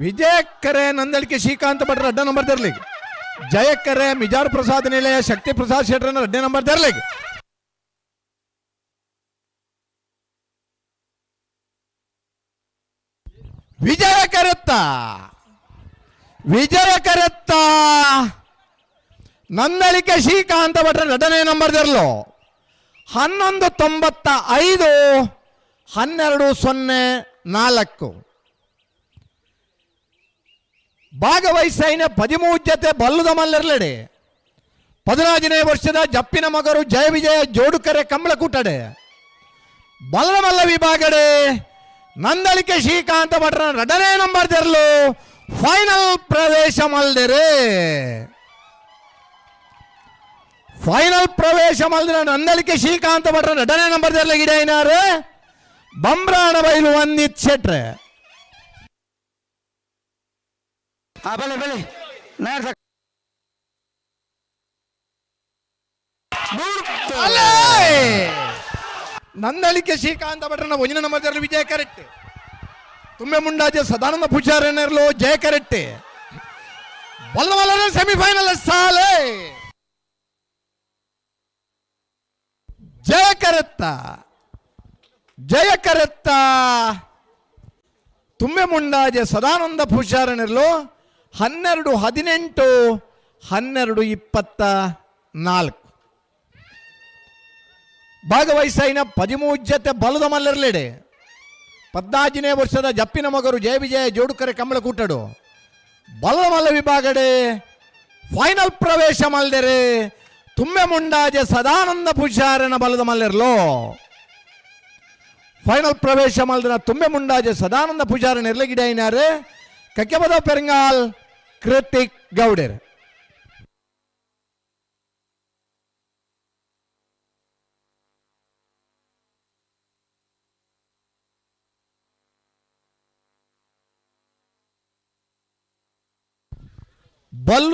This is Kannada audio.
ವಿಜಯಕ್ಕರೆ ನಂದಳಿಕೆ ಶ್ರೀಕಾಂತ್ ಭಟ್ರ ಅಡ್ಡ ನಂಬರ್ ತರಲಿ ಜಯಕ್ಕರೆ ಮಿಜಾರ್ ಪ್ರಸಾದ್ ನಿಲಯ ಶಕ್ತಿ ಪ್ರಸಾದ್ ಶೆಟ್ರನ ಅಡ್ಡ ನಂಬರ್ ತರಲಿ ವಿಜಯ ಕರೆತ್ತ ವಿಜಯ ಕರೆತ್ತ ನಂದಳಿಕೆ ಶ್ರೀಕಾಂತ ಭಟ್ರ ಎರಡನೇ ನಂಬರ್ ತರಲು ಹನ್ನೊಂದು ತೊಂಬತ್ತ ಐದು, ಹನ್ನೆರಡು ಸೊನ್ನೆ ನಾಲ್ಕು. ಭಾಗವಹಿಸೈನ ಪದಿಮೂರು ಪದಿಮೂಜ್ಯತೆ ಬಲ್ಲದ ಮಲ್ಲರ್ಲಡೆ. ಪದಿನಾಜನೇ ವರ್ಷದ ಜಪ್ಪಿನ ಮಗರು ಜಯ ವಿಜಯ ಜೋಡುಕರೆ ಕಂಬಳಕೂಟಡೆ ಬಲ್ಲ ಮಲ್ಲ ವಿಭಾಗಡೆ ನಂದಳಿಕೆ ಶ್ರೀಕಾಂತ ಭಟ್ರ ರಡನೇ ನಂಬರ್ ತೆರಲು ಫೈನಲ್ ಪ್ರವೇಶ ಮಲ್ದೆರೆ. ಫೈನಲ್ ಪ್ರವೇಶ ಮಲ್ದಿರ ನಂದಳಿಕೆ ಶ್ರೀಕಾಂತ ಭಟ್ರ ರಡನೇ ನಂಬರ್ ತೆರಲು ಗಿಡ ಏನಾರು? ಬಂಬ್ರಾಣ ಬೈಲು ಒಂದಿತ್ ಶೆಟ್ರೆ. ಹಾ ಬಲೆ ಬಲೆ! ನಂದಳಿಕೆ ಶ್ರೀಕಾಂತ ಭಟ್ರನ ಒಂಜಿನ ನಂಬರ್ ವಿಜಯ ಕರೆಕ್ಟ್ ತುಂಬೆ ಮುಂಡಾಜೆ ಸದಾನಂದ ಪೂಜಾರನರ್ಲು ಜಯ ಕರೆಟ್ಟೆ. ಬಲ್ಲ ಬಲ್ಲವಲ್ಲ ಸೆಮಿಫೈನಲ್ ಸಾಲೆ! ಜಯ ಕರೆತ್ತ. ಜಯ ಕರೆತ್ತ. ತುಂಬೆ ಮುಂಡಾಜೆ ಸದಾನಂದ ಪೂಜಾರನರ್ಲು ಹನ್ನೆರಡು ಹದಿನೆಂಟು, ಹನ್ನೆರಡು ಇಪ್ಪತ್ತ ನಾಲ್ಕು. ಭಾಗವಹಿಸೈನ ಪದಿಮೂಜ್ಯತೆ ಬಲದ ಮಲ್ಲರ್ಲೆಡೆ. ಪದ್ನಾಜನೇ ವರ್ಷದ ಜಪ್ಪಿನ ಮಗರು ಜಯ ವಿಜಯ ಜೋಡುಕರೆ ಕಂಬಳ ಕೂಟಡು. ಬಲದ ಮಲ್ಲ ವಿಭಾಗಡೆ ಫೈನಲ್ ಪ್ರವೇಶ ಮಲ್ದೆರೆ ತುಂಬೆ ಮುಂಡಾಜೆ ಸದಾನಂದ ಪುಷಾರನ ಬಲದ ಮಲ್ಲರಲೋ. ಫೈನಲ್ ಪ್ರವೇಶ ಮಲ್ದನ ತುಂಬೆ ಮುಂಡಾಜೆ ಸದಾನಂದ ಪೂಜಾರನ ಇರ್ಲಗಿಡ ಏನಾರೆ ಕಕ್ಕೆಬದ ಪೆರಂಗಾಲ್ कृतिक गौडर बल